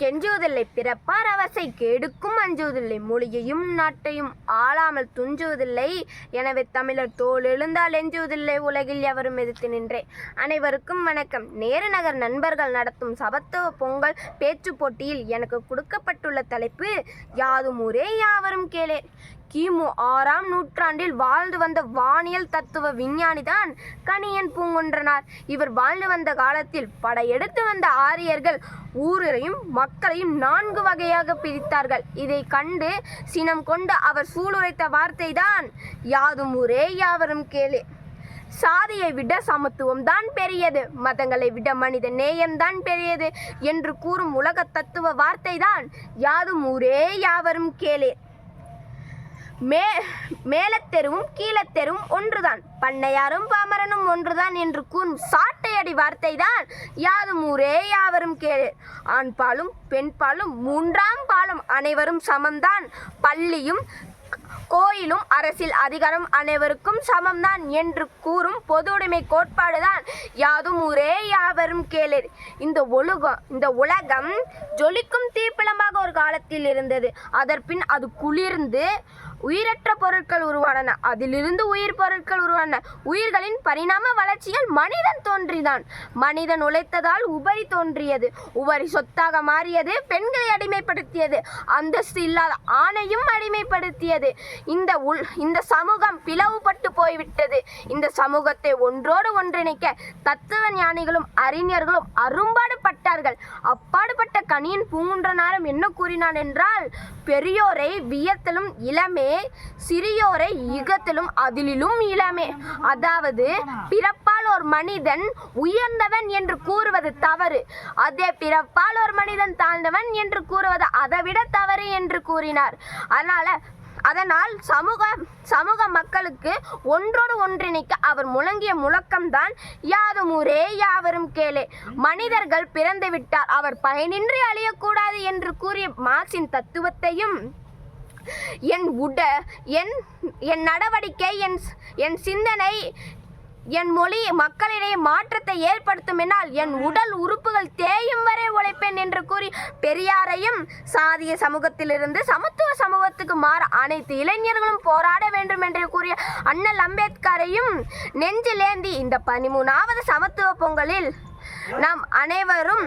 கெஞ்சுவதில்லை பிறப்பார் அவசை கெடுக்கும் அஞ்சுவதில்லை மொழியையும் நாட்டையும் ஆளாமல் துஞ்சுவதில்லை எனவே தமிழர் தோல் எழுந்தால் எஞ்சுவதில்லை உலகில் எவரும் எதிர்த்து நின்றே. அனைவருக்கும் வணக்கம். நேரு நகர் நண்பர்கள் நடத்தும் சபத்துவ பொங்கல் பேச்சு போட்டியில் எனக்கு கொடுக்கப்பட்டுள்ள தலைப்பு யாதும் ஊரே யாவரும் கேளே கிமு ஆறாம் நூற்றாண்டில் வாழ்ந்து வந்த வானியல் தத்துவ விஞ்ஞானிதான் கணியன் பூங்குன்றனார். இவர் வாழ்ந்து வந்த காலத்தில் படையெடுத்து வந்த ஆரியர்கள் ஊரையும் மக்களையும் நான்கு வகையாக பிரித்தார்கள். இதை கண்டு சினம் கொண்டு அவர் சூளுரைத்த வார்த்தைதான் யாதும் ஊரே யாவரும் கேளே சாதியை விட சமத்துவம் தான் பெரியது மதங்களை விட மனித நேயம்தான் பெரியது என்று கூறும் உலக தத்துவ வார்த்தை தான் யாதும் ஊரே யாவரும் கேளே மே மேலத்தெருவும் கீழத்தெருவும் ஒன்றுதான். பண்ணையாரும் பாமரனும் ஒன்றுதான் என்று கூறும் சாட்டையடி வார்த்தைதான் யாதும் ஊரே யாவரும் கேளு. ஆண் பாலும் பெண் பாலும் மூன்றாம் பாலும் அனைவரும் சமம்தான். பள்ளியும் கோயிலும் அரசியல் அதிகாரம் அனைவருக்கும் சமம்தான் என்று கூறும் பொதுவுடைமை கோட்பாடுதான். யாதும் ஊரே யாவரும் கேளர். இந்த ஒழுகம் இந்த உலகம் ஜொலிக்கும் தீப்பிழம்பாக ஒரு காலத்தில் இருந்தது. அதற்பின் அது குளிர்ந்து உயிரற்ற பொருட்கள் உருவானன. அதிலிருந்து உயிர் பொருட்கள் உருவான. உயிர்களின் பரிணாம வளர்ச்சியில் மனிதன் தோன்றினான். மனிதன் உழைத்ததால் உபரி தோன்றியது. உபரி சொத்தாக மாறியது பெண்களை அடிமைப்படுத்தியது. அந்தஸ்து இல்லாத ஆணையும் அடிமைப்படுத்தியது. இந்த உள் இந்த சமூகம் பிளவுபட்டு போய்விட்டது. இந்த சமூகத்தை ஒன்றோடு ஒன்றிணைக்க தத்துவ ஞானிகளும் அறிஞர்களும் அரும்பாடுபட்டார்கள். அப்பாடுபட்ட கனியின் பூங்குன்றனாரும் என்ன கூறினான் என்றால் பெரியோரை வியத்திலும் இளமே சிறியோரை இகத்திலும் அதிலும் இளமே. அதாவது பிறப்பால் ஒரு மனிதன் உயர்ந்தவன் என்று கூறுவது தவறு. அதே பிறப்பால் ஒரு மனிதன் தாழ்ந்தவன் என்று கூறுவது அதைவிட தவறு என்று கூறினார். அதனால அதனால் சமூக சமூக மக்களுக்கு ஒன்றோடு ஒன்றிணைக்க அவர் முழங்கிய முழக்கம்தான் யாதும் ஊரே யாவரும் கேளே. மனிதர்கள் பிறந்துவிட்டால் அவர் பயனின்றி அழியக்கூடாது என்று கூறிய மார்க்சின் தத்துவத்தையும் என் உட என் என் நடவடிக்கை என் என் சிந்தனை என் மொழி மக்களிடையே மாற்றத்தை ஏற்படுத்தும் என்னால் என் உடல் உறுப்புகள் தே பெண் என்று கூறி பெரியாரையும் சாதிய சமூகத்திலிருந்து சமத்துவ சமூகத்துக்கு மாற அனைத்து இளைஞர்களும் போராட வேண்டும் என்று கூறிய அண்ணல் அம்பேத்கரையும் நெஞ்சிலேந்தி இந்த பதிமூணாவது சமத்துவ பொங்கலில் நாம் அனைவரும்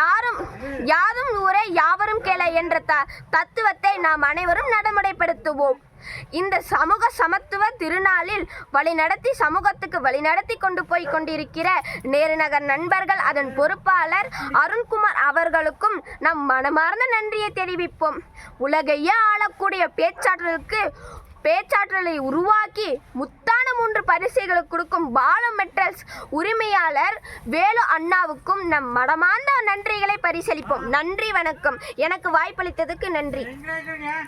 யாரும் யாரும் ஊரே யாவரும் கேள என்ற த தத்துவத்தை நாம் அனைவரும் நடைமுறைப்படுத்துவோம். இந்த சமூக சமத்துவ திருநாளில் வழிநடத்தி சமூகத்துக்கு வழிநடத்தி கொண்டு போய் கொண்டிருக்கிற நேருநகர் நண்பர்கள் அதன் பொறுப்பாளர் அருண்குமார் அவர்களுக்கும் நம் மனமார்ந்த நன்றியை தெரிவிப்போம். உலகையே ஆளக்கூடிய பேச்சாற்றலுக்கு பேச்சாற்றலை உருவாக்கி முத்தான பரிசுகளை கொடுக்கும் பாலமெட்ரல்ஸ் உரிமையாளர் வேலு அண்ணாவுக்கும் நம் மடமாந்த நன்றிகளை பரிசளிப்போம். நன்றி வணக்கம். எனக்கு வாய்ப்பளித்ததுக்கு நன்றி.